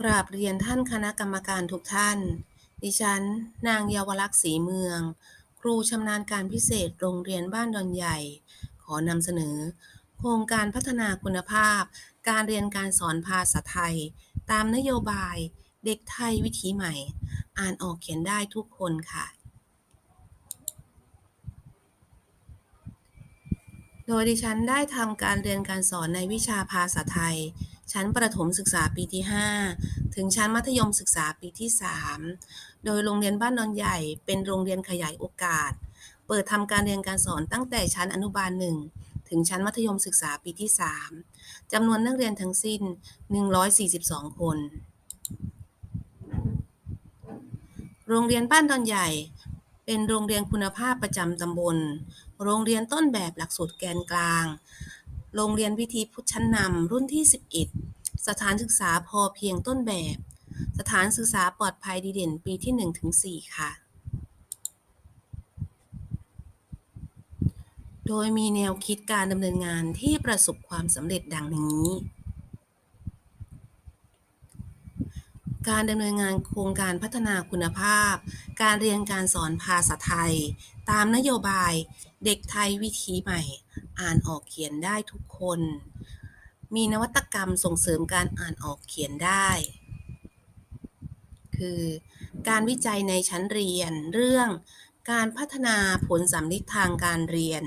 กราบเรียนท่านคณะกรรมการทุกท่าน ดิฉัน นางเยาวลักษณ์ศรีเมือง ครูชำนาญการพิเศษโรงเรียนบ้านดอนใหญ่ ขอนำเสนอ โครงการพัฒนาคุณภาพ การเรียนการสอนภาษาไทย ตามนโยบาย เด็กไทยวิถีใหม่ อ่านออกเขียนได้ทุกคนค่ะ โดยดิฉันได้ทำการเรียนการสอนในวิชาภาษาไทย ชั้นประถมศึกษาปีที่ 5 ถึงชั้นมัธยมศึกษาปีที่ 3 โดยโรงเรียนบ้านนอนใหญ่เป็นโรงเรียนขยายโอกาส เปิดทำการเรียนการสอนตั้งแต่ชั้นอนุบาล1ถึงชั้นมัธยมศึกษาปีที่ 3จำนวนนักเรียนทั้งสิ้น 142 คน โรงเรียนบ้านดอนใหญ่เป็นโรงเรียนคุณภาพประจำตำบล โรงเรียนต้นแบบหลักสูตรแกนกลาง โรงเรียนวิธีพุทธชั้นนำรุ่นที่ 11 สถานศึกษาพอเพียงต้นแบบ สถานศึกษาปลอดภัยดีเด่นปีที่1-4ค่ะ โดยมีแนวคิดการดำเนินงานที่ประสบความสำเร็จดังนี้ การดำเนินงานโครงการพัฒนาคุณภาพ การเรียนการสอนภาษาไทย ตามนโยบายเด็กไทยวิถีใหม่ อ่านออกเขียนได้ทุกคน มีนวัตกรรมส่งเสริมการอ่านออกเขียนได้ คือการวิจัยในชั้นเรียนเรื่องการพัฒนาผลสำลิดทางการเรียน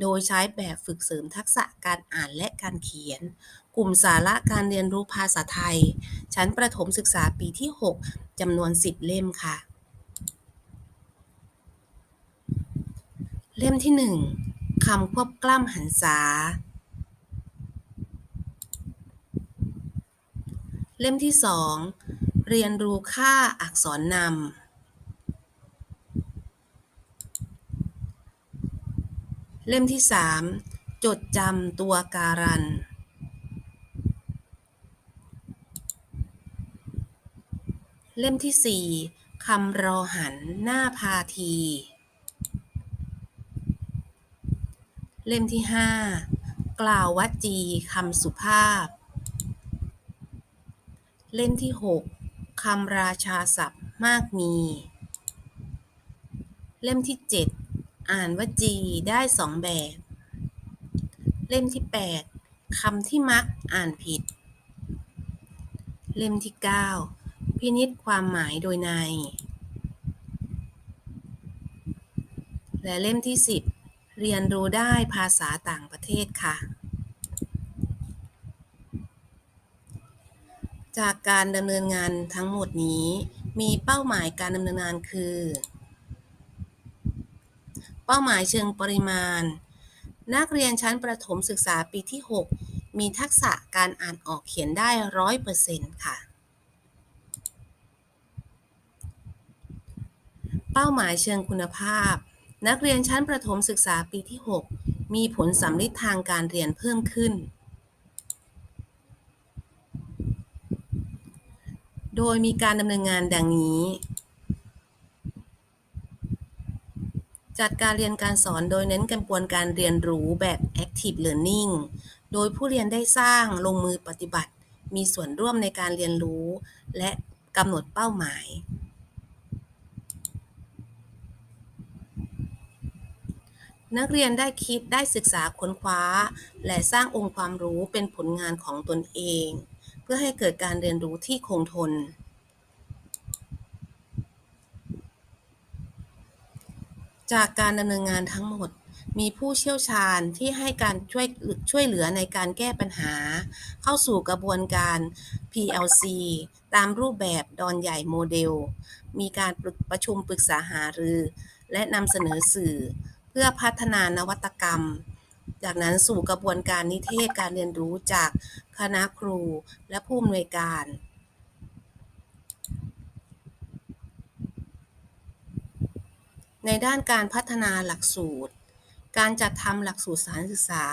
โดยใช้แบบฝึกเสริมทักษะการอ่านและการเขียน กลุ่มสาระการเรียนรู้ภาษาไทย ชั้นประถมศึกษาปีที่ 6จำนวน 10 เล่มค่ะ เล่มที่ 1คำควบกล้ำหันษา เล่มที่ 2 เรียนรู้ค่าอักษรนำ เล่มที่ 3 จดจำตัวการัน เล่มที่4คำรอหันหน้าพาที เล่มที่5กล่าววัจีคำสุภาพ เล่มที่6คำราชาศัพท์มากมี เล่มที่7อ่านวจีได้สองแบบ เล่มที่8คำที่มักอ่านผิด เล่มที่9 พินิจความหมายโดยใน และเล่มที่ 10 เรียนรู้ได้ภาษาต่างประเทศค่ะ จากการดำเนินงานทั้งหมดนี้มีเป้าหมายการดำเนินงานคือ เป้าหมายเชิงปริมาณ นักเรียนชั้นประถมศึกษาปีที่ 6 มีทักษะการอ่านออกเขียนได้ร้อยเปอร์เซ็นต์ค่ะ เป้าหมายเชิงคุณภาพ นักเรียนชั้นประถมศึกษาปีที่ 6 มีผลสำลิดทางการเรียนเพิ่มขึ้น โดยมีการดำเนินงานดังนี้ จัดการเรียนการสอนโดยเน้นกระบวนการเรียนรู้แบบ active learning โดยผู้เรียนได้สร้างลงมือปฏิบัติ มีส่วนร่วมในการเรียนรู้ และกำหนดเป้าหมาย นักเรียนได้คิดได้ศึกษาค้นคว้า และสร้างองค์ความรู้เป็นผลงานของตนเอง เพื่อให้เกิดการเรียนรู้ที่คงทน จากการดำเนินงานทั้งหมดมีผู้เชี่ยวชาญที่ให้การช่วยช่วยเหลือในการแก้ปัญหา เข้าสู่กระบวนการ PLC ตามรูปแบบดอนใหญ่โมเดล มีการประชุมปรึกษาหารือ และนำเสนอสื่อ พื่อพัฒนานวัตกรรม จากนั้นสู่กระบวนการนิเทศการเรียนรู้จากคณะครูและผู้อำนวยการ ในด้านการพัฒนาหลักสูตร การจัดทำหลักสูตรสานศึกษา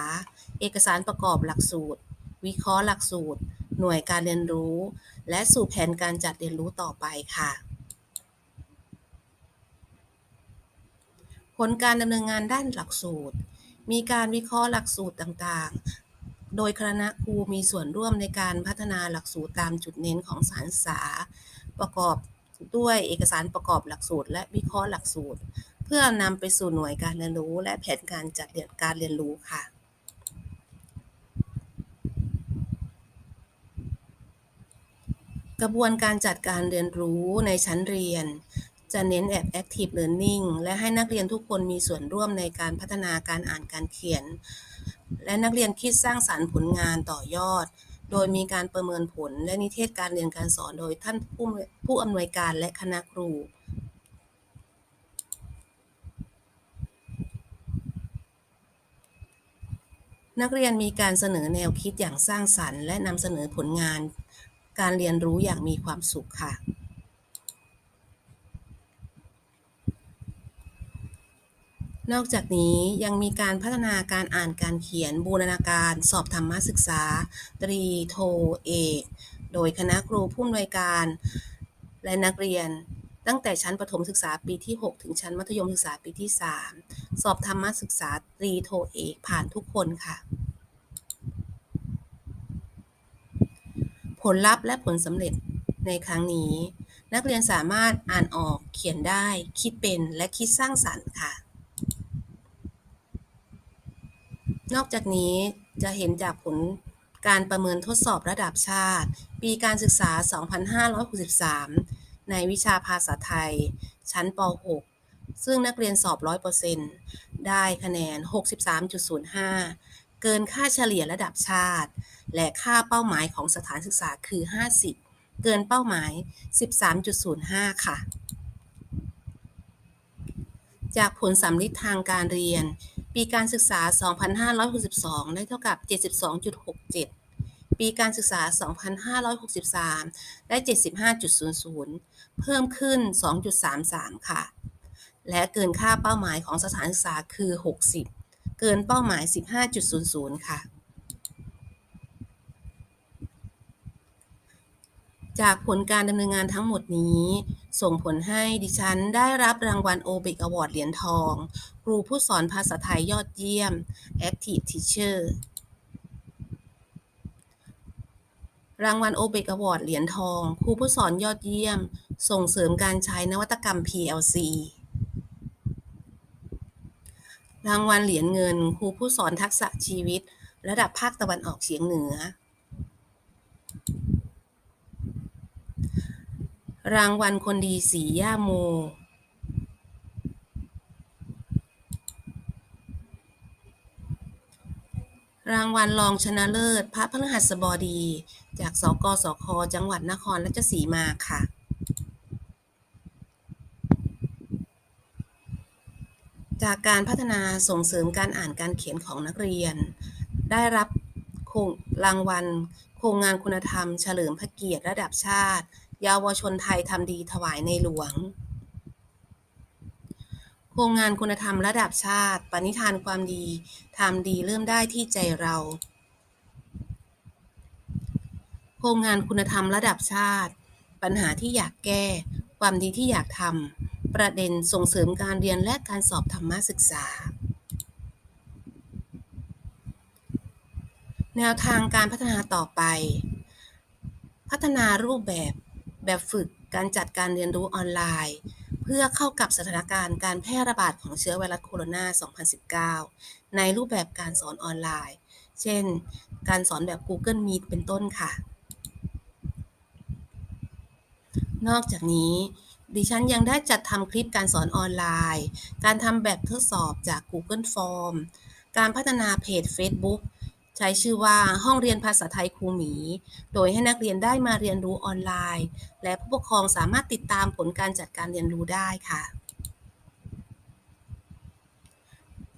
เอกสารประกอบหลักสูตร วิเคราะห์หลักสูตร หน่วยการเรียนรู้ และสู่แผนการจัดเรียนรู้ต่อไปค่ะ ผ ลการดำเนินงานด้านหลักสูตร มีการวิเคราะห์หลักสูตรต่างๆ โดยคณะครูมีส่วนร่วมในการพัฒนาหลักสูตรตามจุดเน้นของสารศึกษา ประกอบด้วยเอกสารประกอบหลักสูตร และวิเคราะห์หลักสูตร เพื่อนำไปสู่หน่วยการเรียนรู้ และแผนการจัดเรียนการเรียนรู้ค่ะกระบวนการจัดการเรียนรู้ในชั้นเรียน จะเน้นแอบ active learning และให้นักเรียนทุกคนมีส่วนร่วมในการพัฒนาการอ่านการเขียน และนักเรียนคิดสร้างสารรค์ผลงานต่อยอด โดยมีการประเมินผลและนิเทศการเรียนการสอนโดยท่านผู้ผู้อำนวยการและคณะครูนักเรียนมีการเสนอแนวคิดอย่างสร้างสรรค์ และนำเสนอผลงาน การเรียนรู้อย่างมีความสุขค่ะ นอกจากนี้ยังมีการพัฒนาการอ่านการเขียนบูรณาการสอบธรรมศึกษา ตรีโทเอกโดยคณะครูผู้อำนวยการ และนักเรียน ตั้งแต่ชั้นประถมศึกษาปีที่ 6 ถึงชั้นมัธยมศึกษาปีที่ 3 สอบธรรมศึกษาตรีโทเอกผ่านทุกคนค่ะ ผลลัพธ์และผลสำเร็จในครั้งนี้ นักเรียนสามารถอ่านออกเขียนได้ คิดเป็นและคิดสร้างสรรค์ค่ะ นอกจากนี้จะเห็นจากผลการประเมินทดสอบระดับชาติ ปีการศึกษา 2563 ในวิชาภาษาไทย ชั้นป .6 ซึ่งนักเรียนสอบ 100%ได้คะแนน 63.05 เกินค่าเฉลี่ยระดับชาติ และค่าเป้าหมายของสถานศึกษาคือ 50 เกินเป้าหมาย 13.05 ค่ะ จากผลสำลิดทางการเรียน ปีการศึกษา 2562 ได้เท่ากับ 72.67 ปีการศึกษา 2563 ได้ 75.00 เพิ่มขึ้น 2.33 ค่ะ และเกินค่าเป้าหมายของสถานศึกษาคือ 60 เกินเป้าหมาย 15.00 ค่ะ จากผลการดำเนินงานทั้งหมดนี้ ส่งผลให้ดิฉันได้รับรางวัล OBIC Award เหรียญทอง ครูผู้สอนภาษาไทยยอดเยี่ยม Active Teacher รางวัล OBIC Award เหรียญทอง ครูผู้สอนยอดเยี่ยม ส่งเสริมการใช้นวัตกรรม PLC รางวัลเหรียญเงิน ครูผู้สอนทักษะชีวิต ระดับภาคตะวันออกเฉียงเหนือ รางวัลคนดีสีย่าโมรางวัลรองชนะเลิศ พระพฤหัสบดี จากสกสค จังหวัดนครราชสีมาค่ะ จากการพัฒนาส่งเสริมการอ่านการเขียนของนักเรียน ได้รับรางวัลโครงงานคุณธรรม เฉลิมพระเกียรติระดับชาติ เยาวชนไทยทำดีถวายในหลวง โครงงานคุณธรรมระดับชาติ ปณิธานความดีทำดีเริ่มได้ที่ใจเรา โครงงานคุณธรรมระดับชาติ ปัญหาที่อยากแก้ ความดีที่อยากทำประเด็นส่งเสริมการเรียนและการสอบธรรมศึกษาแนวทางการพัฒนาต่อไป พัฒนารูปแบบ แบบฝึกการจัดการเรียนรู้ออนไลน์ เพื่อเข้ากับสถานการณ์การแพร่ระบาดของเชื้อไวรัสโคโรนา 2019 ในรูปแบบการสอนออนไลน์ เช่น การสอนแบบ Google Meet เป็นต้นค่ะ นอกจากนี้ดิฉันยังได้จัดทำคลิปการสอนออนไลน์ การทำแบบทดสอบจาก Google Form การพัฒนาเพจ Facebook ใช้ชื่อว่าห้องเรียนภาษาไทยครูหมี โดยให้นักเรียนได้มาเรียนรู้ออนไลน์ และผู้ปกครองสามารถติดตามผลการจัดการเรียนรู้ได้ค่ะ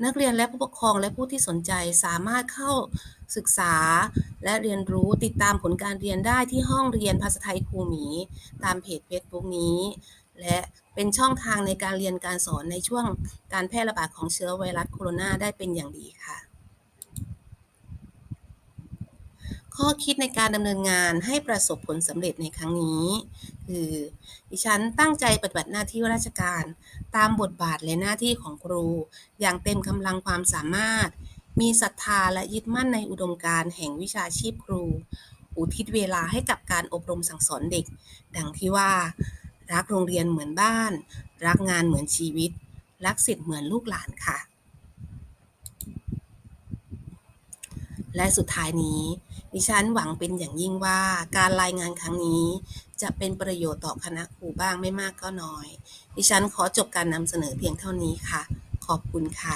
นักเรียนและผู้ปกครองและผู้ที่สนใจสามารถเข้าศึกษาและเรียนรู้ติดตามผลการเรียนได้ที่ห้องเรียนภาษาไทยครูหมี ตามเพจ Facebook นี้ และเป็นช่องทางในการเรียนการสอนในช่วงการแพร่ระบาดของเชื้อไวรัสโคโรนาได้เป็นอย่างดีค่ะ ข้อคิดในการดำเนินงานให้ประสบผลสำเร็จในครั้งนี้ คือดิฉันตั้งใจปฏิบัติหน้าที่ราชการ ตามบทบาทและหน้าที่ของครู อย่างเต็มกำลังความสามารถ มีศรัทธาและยึดมั่นในอุดมการณ์แห่งวิชาชีพครู อุทิศเวลาให้กับการอบรมสั่งสอนเด็ก ดังที่ว่า รักโรงเรียนเหมือนบ้าน รักงานเหมือนชีวิต รักสิทธิ์เหมือนลูกหลานค่ะ และสุดท้ายนี้ ดิฉันหวังเป็นอย่างยิ่งว่าการรายงานครั้งนี้ จะเป็นประโยชน์ต่อคณะครูบ้างไม่มากก็น้อย ดิฉันขอจบการนำเสนอเพียงเท่านี้ค่ะ ขอบคุณค่ะ